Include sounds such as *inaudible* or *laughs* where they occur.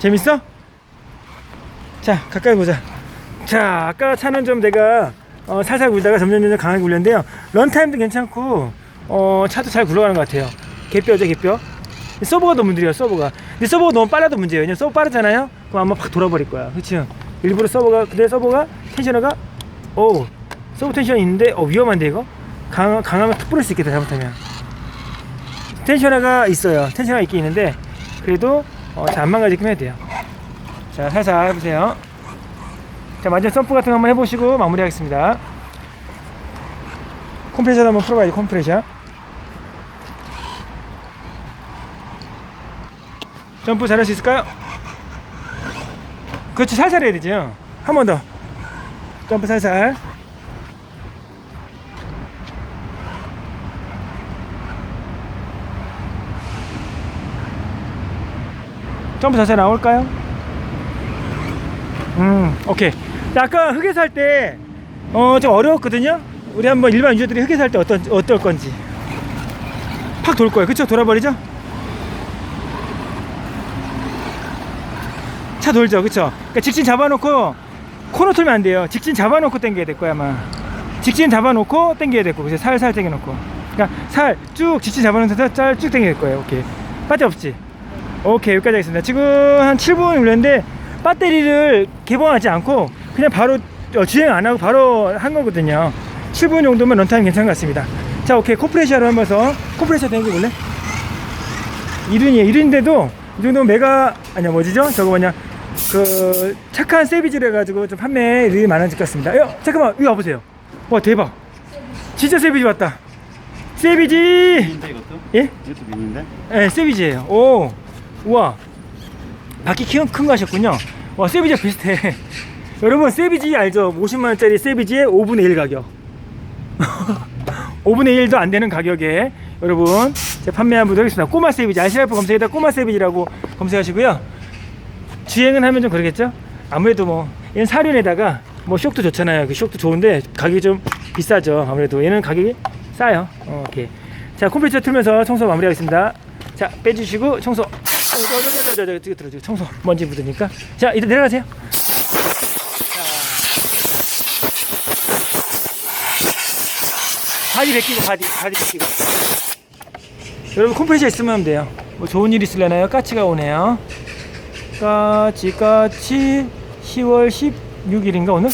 재밌어? 자 가까이 보자. 자 아까 차는 좀 내가 어, 살살 굴다가 점점 점점 강하게 굴렸는데요. 런타임도 괜찮고 어, 차도 잘 굴러가는 것 같아요. 개뼈죠 개뼈? 서버가 너무 느려요 서버가. 근데 서버가 너무 빨라도 문제예요. 왜냐면 서버 빠르잖아요? 그럼 아마 팍 돌아버릴 거야. 그치? 일부러 서버가 근데 서버가 텐셔너가 오 서버 텐션이 있는데 어, 위험한데 이거? 강, 강하면 탁 부를 수 있겠다 잘못하면. 텐셔너가 있어요. 텐셔너가 있긴 있는데 그래도 어, 잘 안 망가지게끔 해야 돼요. 자 살살 해보세요. 자 마지막 점프 같은 거 한번 해보시고 마무리하겠습니다. 컴프레셔도 한번 풀어봐야지 컴프레셔. 점프 잘할 수 있을까요? 그렇지 살살 해야 되죠. 한 번 더. 점프 살살 점프 자세 나올까요? 음, 오케이. 자, 아까 흙에서 할 때, 어, 좀 어려웠거든요? 우리 한번 일반 유저들이 흙에서 할때 어떤, 어떨 건지. 팍 돌 거예요. 그쵸? 돌아버리죠? 차 돌죠? 그쵸? 그러니까 직진 잡아놓고, 코너 틀면 안 돼요. 직진 잡아놓고 당겨야 될 거야, 아마. 직진 잡아놓고 당겨야 될 거. 그죠? 살살 당겨놓고. 그러니까 살 쭉 직진 잡아놓은 상태 쭉 당겨야 될 거예요. 오케이. 빠져 없지? 오케이 여기까지 하겠습니다. 지금 한 7분 걸렸는데 배터리를 개봉하지 않고 그냥 바로 어, 주행 안 하고 바로 한 거거든요. 7분 정도면 런타임 괜찮은 것 같습니다. 자 오케이. 코프레시아로 한번서 코프레시아 당겨 볼래? 이륜이에요. 이륜인데도 이 정도면 메가 아니야 뭐지죠? 저거 뭐냐? 그 착한 세비지를 해가지고 좀 판매율이 많아질 것 같습니다. 야 잠깐만. 이거 와보세요. 와 대박. 진짜 세비지 왔다. 세비지! 미인데 이것도? 예? 이것도 미인데? 네, 세비지예요. 오, 우와. 바퀴 큰, 큰거 하셨군요. 와, 세비지 비슷해. *laughs* 여러분, 세비지 알죠? 50만원짜리 세비지의 5분의 1 가격. *laughs* 5분의 1도 안 되는 가격에 여러분, 제가 판매한 분들 하겠습니다. 꼬마 세비지. 아시라프 검색에다 꼬마 세비지라고 검색하시고요. 주행은 하면 좀 그러겠죠? 아무래도 뭐, 얘는 사륜에다가 뭐 쇼크도 좋잖아요. 그 쇼크도 좋은데 가격이 좀 비싸죠. 아무래도 얘는 가격이 싸요. 어, 오케이. 자, 컴퓨터 틀면서 청소 마무리하겠습니다. 자, 빼주시고 청소. 아이고, 저, 저, 저, 저, 저, 저, 저, 청소 먼지 묻으니까. 자, 이제 내려가세요. 자. 바디 벗기고, 바디, 바디 벗기고. 여러분, 컴프레셔 있으면 돼요. 뭐 좋은 일 있으려나요? 까치가 오네요. 까치, 까치. 10월 16일인가, 오늘?